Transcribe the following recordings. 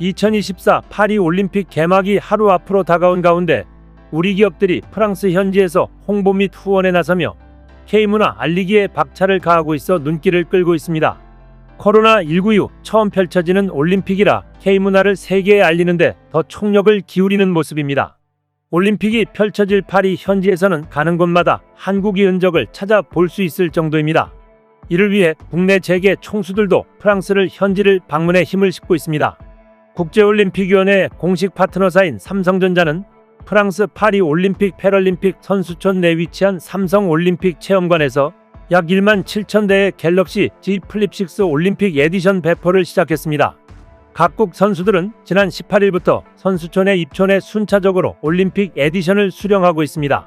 2024 파리 올림픽 개막이 하루 앞으로 다가온 가운데 우리 기업들이 프랑스 현지에서 홍보 및 후원에 나서며 K문화 알리기에 박차를 가하고 있어 눈길을 끌고 있습니다. 코로나19 이후 처음 펼쳐지는 올림픽이라 K문화를 세계에 알리는데 더 총력을 기울이는 모습입니다. 올림픽이 펼쳐질 파리 현지에서는 가는 곳마다 한국의 흔적을 찾아볼 수 있을 정도입니다. 이를 위해 국내 재계 총수들도 프랑스를 현지를 방문해 힘을 싣고 있습니다. 국제올림픽위원회 공식 파트너사인 삼성전자는 프랑스 파리 올림픽 패럴림픽 선수촌 내 위치한 삼성 올림픽 체험관에서 약 1만 7천 대의 갤럭시 G 플립 6 올림픽 에디션 배포를 시작했습니다. 각국 선수들은 지난 18일부터 선수촌에 입촌해 순차적으로 올림픽 에디션을 수령하고 있습니다.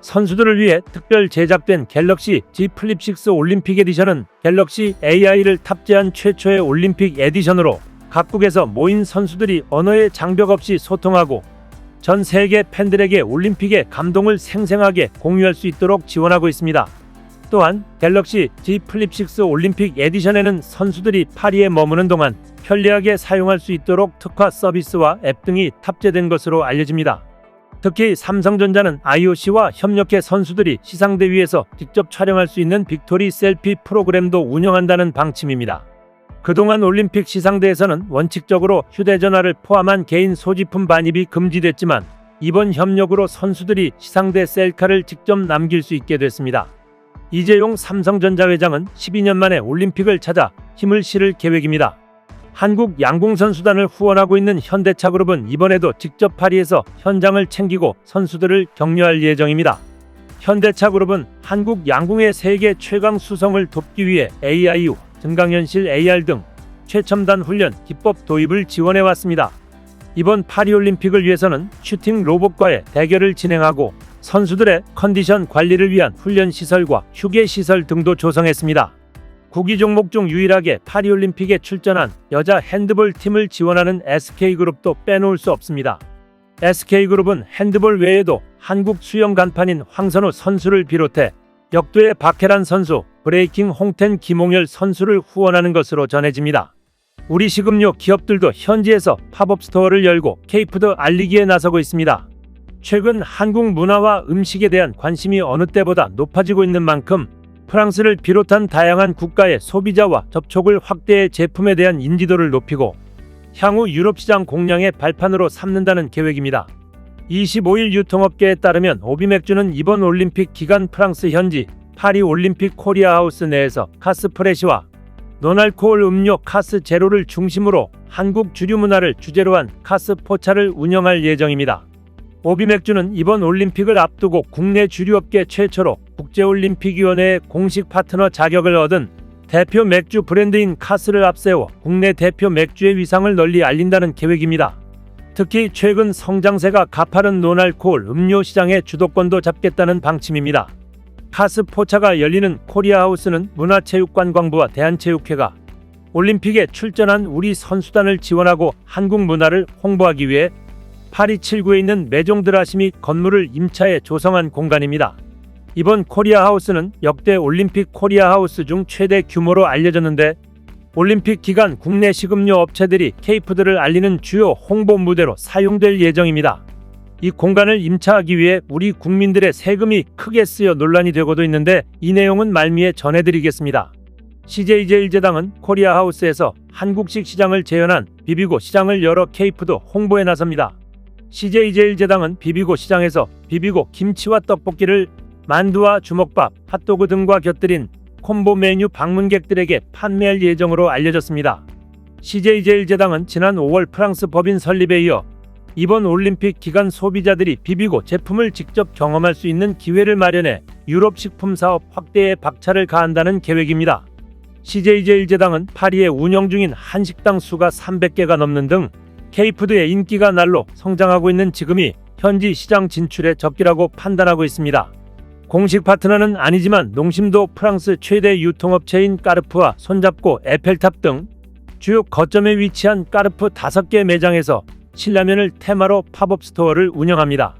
선수들을 위해 특별 제작된 갤럭시 G 플립 6 올림픽 에디션은 갤럭시 AI를 탑재한 최초의 올림픽 에디션으로 각국에서 모인 선수들이 언어의 장벽 없이 소통하고 전 세계 팬들에게 올림픽의 감동을 생생하게 공유할 수 있도록 지원하고 있습니다. 또한 갤럭시 G 플립 6 올림픽 에디션에는 선수들이 파리에 머무는 동안 편리하게 사용할 수 있도록 특화 서비스와 앱 등이 탑재된 것으로 알려집니다. 특히 삼성전자는 IOC와 협력해 선수들이 시상대 위에서 직접 촬영할 수 있는 빅토리 셀피 프로그램도 운영한다는 방침입니다. 그동안 올림픽 시상대에서는 원칙적으로 휴대전화를 포함한 개인 소지품 반입이 금지됐지만 이번 협력으로 선수들이 시상대 셀카를 직접 남길 수 있게 됐습니다. 이재용 삼성전자 회장은 12년 만에 올림픽을 찾아 힘을 실을 계획입니다. 한국 양궁선수단을 후원하고 있는 현대차그룹은 이번에도 직접 파리에서 현장을 챙기고 선수들을 격려할 예정입니다. 현대차그룹은 한국 양궁의 세계 최강 수성을 돕기 위해 AIU, 증강현실 AR 등 최첨단 훈련 기법 도입을 지원해 왔습니다. 이번 파리올림픽을 위해서는 슈팅 로봇과의 대결을 진행하고 선수들의 컨디션 관리를 위한 훈련 시설과 휴게 시설 등도 조성했습니다. 구기 종목 중 유일하게 파리올림픽에 출전한 여자 핸드볼 팀을 지원하는 SK그룹도 빼놓을 수 없습니다. SK그룹은 핸드볼 외에도 한국 수영 간판인 황선우 선수를 비롯해 역도의 박혜란 선수, 브레이킹 홍텐 김홍열 선수를 후원하는 것으로 전해집니다. 우리 식음료 기업들도 현지에서 팝업 스토어를 열고 케이푸드 알리기에 나서고 있습니다. 최근 한국 문화와 음식에 대한 관심이 어느 때보다 높아지고 있는 만큼 프랑스를 비롯한 다양한 국가의 소비자와 접촉을 확대해 제품에 대한 인지도를 높이고 향후 유럽 시장 공략의 발판으로 삼는다는 계획입니다. 25일 유통업계에 따르면 오비맥주는 이번 올림픽 기간 프랑스 현지 파리 올림픽 코리아 하우스 내에서 카스 프레시와 노날코올 음료 카스 제로를 중심으로 한국 주류 문화를 주제로 한 카스 포차를 운영할 예정입니다. 오비맥주는 이번 올림픽을 앞두고 국내 주류업계 최초로 국제올림픽위원회의 공식 파트너 자격을 얻은 대표 맥주 브랜드인 카스를 앞세워 국내 대표 맥주의 위상을 널리 알린다는 계획입니다. 특히 최근 성장세가 가파른 노날콜 음료 시장의 주도권도 잡겠다는 방침입니다. 카스 포차가 열리는 코리아 하우스는 문화체육관광부와 대한체육회가 올림픽에 출전한 우리 선수단을 지원하고 한국 문화를 홍보하기 위해 파리 7구에 있는 메종드라시 및 건물을 임차해 조성한 공간입니다. 이번 코리아 하우스는 역대 올림픽 코리아 하우스 중 최대 규모로 알려졌는데 올림픽 기간 국내 식음료 업체들이 케이푸드를 알리는 주요 홍보 무대로 사용될 예정입니다. 이 공간을 임차하기 위해 우리 국민들의 세금이 크게 쓰여 논란이 되고도 있는데 이 내용은 말미에 전해드리겠습니다. CJ제일제당은 코리아 하우스에서 한국식 시장을 재현한 비비고 시장을 열어 케이푸드 홍보에 나섭니다. CJ제일제당은 비비고 시장에서 비비고 김치와 떡볶이를 만두와 주먹밥, 핫도그 등과 곁들인 콤보 메뉴 방문객들에게 판매할 예정으로 알려졌습니다. CJ제일제당은 지난 5월 프랑스 법인 설립에 이어 이번 올림픽 기간 소비자들이 비비고 제품을 직접 경험할 수 있는 기회를 마련해 유럽 식품 사업 확대에 박차를 가한다는 계획입니다. CJ제일제당은 파리에 운영 중인 한식당 수가 300개가 넘는 등 K푸드의 인기가 날로 성장하고 있는 지금이 현지 시장 진출의 적기라고 판단하고 있습니다. 공식 파트너는 아니지만 농심도 프랑스 최대 유통업체인 까르프와 손잡고 에펠탑 등 주요 거점에 위치한 까르프 5개 매장에서 신라면을 테마로 팝업 스토어를 운영합니다.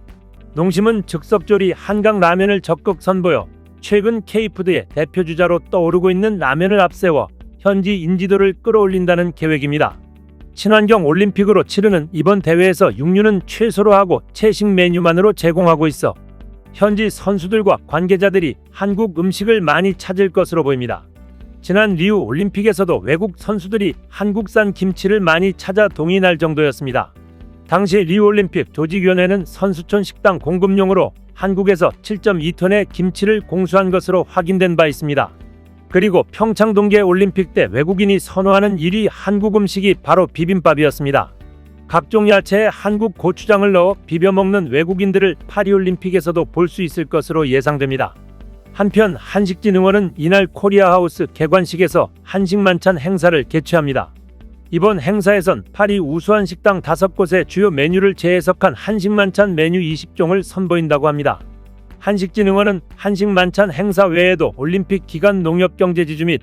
농심은 즉석조리 한강 라면을 적극 선보여 최근 K푸드의 대표 주자로 떠오르고 있는 라면을 앞세워 현지 인지도를 끌어올린다는 계획입니다. 친환경 올림픽으로 치르는 이번 대회에서 육류는 최소로 하고 채식 메뉴만으로 제공하고 있어 현지 선수들과 관계자들이 한국 음식을 많이 찾을 것으로 보입니다. 지난 리우 올림픽에서도 외국 선수들이 한국산 김치를 많이 찾아 동의할 정도였습니다. 당시 리우 올림픽 조직위원회는 선수촌 식당 공급용으로 한국에서 7.2톤의 김치를 공수한 것으로 확인된 바 있습니다. 그리고 평창 동계 올림픽 때 외국인이 선호하는 1위 한국 음식이 바로 비빔밥이었습니다. 각종 야채에 한국 고추장을 넣어 비벼 먹는 외국인들을 파리올림픽에서도 볼 수 있을 것으로 예상됩니다. 한편 한식진흥원은 이날 코리아 하우스 개관식에서 한식 만찬 행사를 개최합니다. 이번 행사에선 파리 우수한 식당 5곳의 주요 메뉴를 재해석한 한식 만찬 메뉴 20종을 선보인다고 합니다. 한식진흥원은 한식 만찬 행사 외에도 올림픽 기간 농협경제지주 및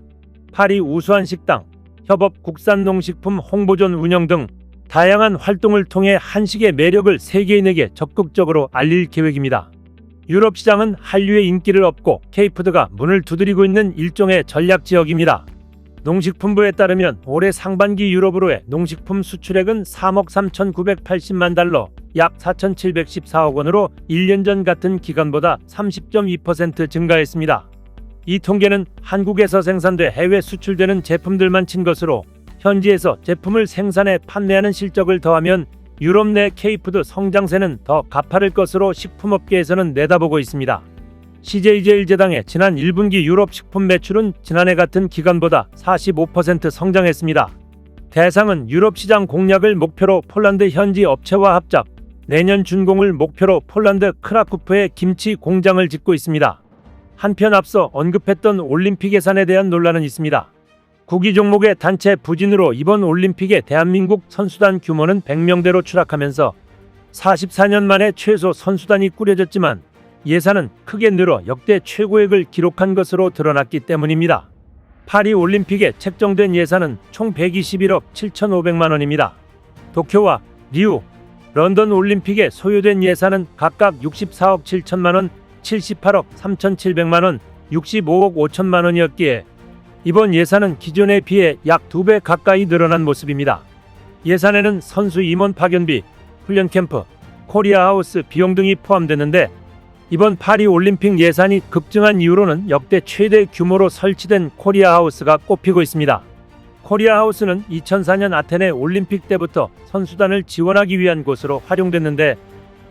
파리 우수한 식당, 협업 국산농식품 홍보전 운영 등 다양한 활동을 통해 한식의 매력을 세계인에게 적극적으로 알릴 계획입니다. 유럽 시장은 한류의 인기를 얻고 케이푸드가 문을 두드리고 있는 일종의 전략 지역입니다. 농식품부에 따르면 올해 상반기 유럽으로의 농식품 수출액은 3억 3,980만 달러, 약 4,714억 원으로 1년 전 같은 기간보다 30.2% 증가했습니다. 이 통계는 한국에서 생산돼 해외 수출되는 제품들만 친 것으로 현지에서 제품을 생산해 판매하는 실적을 더하면 유럽 내 케이푸드 성장세는 더 가파를 것으로 식품업계에서는 내다보고 있습니다. CJ제일제당의 지난 1분기 유럽 식품 매출은 지난해 같은 기간보다 45% 성장했습니다. 대상은 유럽 시장 공략을 목표로 폴란드 현지 업체와 합작, 내년 준공을 목표로 폴란드 크라쿠프에 김치 공장을 짓고 있습니다. 한편 앞서 언급했던 올림픽 예산에 대한 논란은 있습니다. 구기 종목의 단체 부진으로 이번 올림픽의 대한민국 선수단 규모는 100명대로 추락하면서 44년 만에 최소 선수단이 꾸려졌지만 예산은 크게 늘어 역대 최고액을 기록한 것으로 드러났기 때문입니다. 파리 올림픽에 책정된 예산은 총 121억 7,500만 원입니다. 도쿄와 리우, 런던 올림픽에 소요된 예산은 각각 64억 7천만 원, 78억 3,700만 원, 65억 5천만 원이었기에 이번 예산은 기존에 비해 약두배 가까이 늘어난 모습입니다. 예산에는 선수 임원 파견비, 훈련 캠프, 코리아 하우스 비용 등이 포함됐는데 이번 파리 올림픽 예산이 급증한 이유로는 역대 최대 규모로 설치된 코리아 하우스가 꼽히고 있습니다. 코리아 하우스는 2004년 아테네 올림픽 때부터 선수단을 지원하기 위한 곳으로 활용됐는데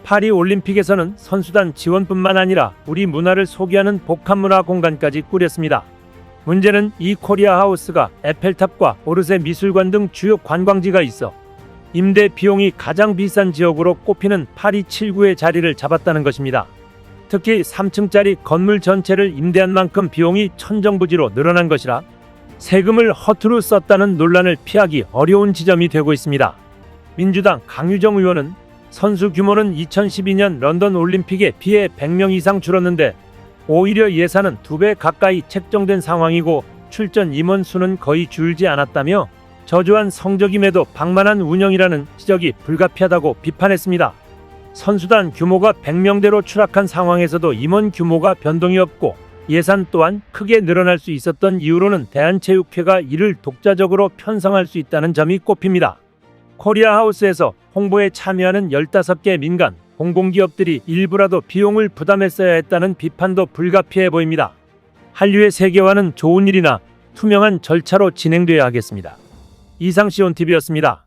파리 올림픽에서는 선수단 지원뿐만 아니라 우리 문화를 소개하는 복합문화 공간까지 꾸렸습니다. 문제는 이 코리아 하우스가 에펠탑과 오르세 미술관 등 주요 관광지가 있어 임대 비용이 가장 비싼 지역으로 꼽히는 파리 7구의 자리를 잡았다는 것입니다. 특히 3층짜리 건물 전체를 임대한 만큼 비용이 천정부지로 늘어난 것이라 세금을 허투루 썼다는 논란을 피하기 어려운 지점이 되고 있습니다. 민주당 강유정 의원은 선수 규모는 2012년 런던 올림픽에 비해 100명 이상 줄었는데 오히려 예산은 두 배 가까이 책정된 상황이고 출전 임원 수는 거의 줄지 않았다며 저조한 성적임에도 방만한 운영이라는 지적이 불가피하다고 비판했습니다. 선수단 규모가 100명대로 추락한 상황에서도 임원 규모가 변동이 없고 예산 또한 크게 늘어날 수 있었던 이유로는 대한체육회가 이를 독자적으로 편성할 수 있다는 점이 꼽힙니다. 코리아 하우스에서 홍보에 참여하는 15개 민간 공공기업들이 일부라도 비용을 부담했어야 했다는 비판도 불가피해 보입니다. 한류의 세계화는 좋은 일이나 투명한 절차로 진행돼야 하겠습니다. 이상 시온TV였습니다.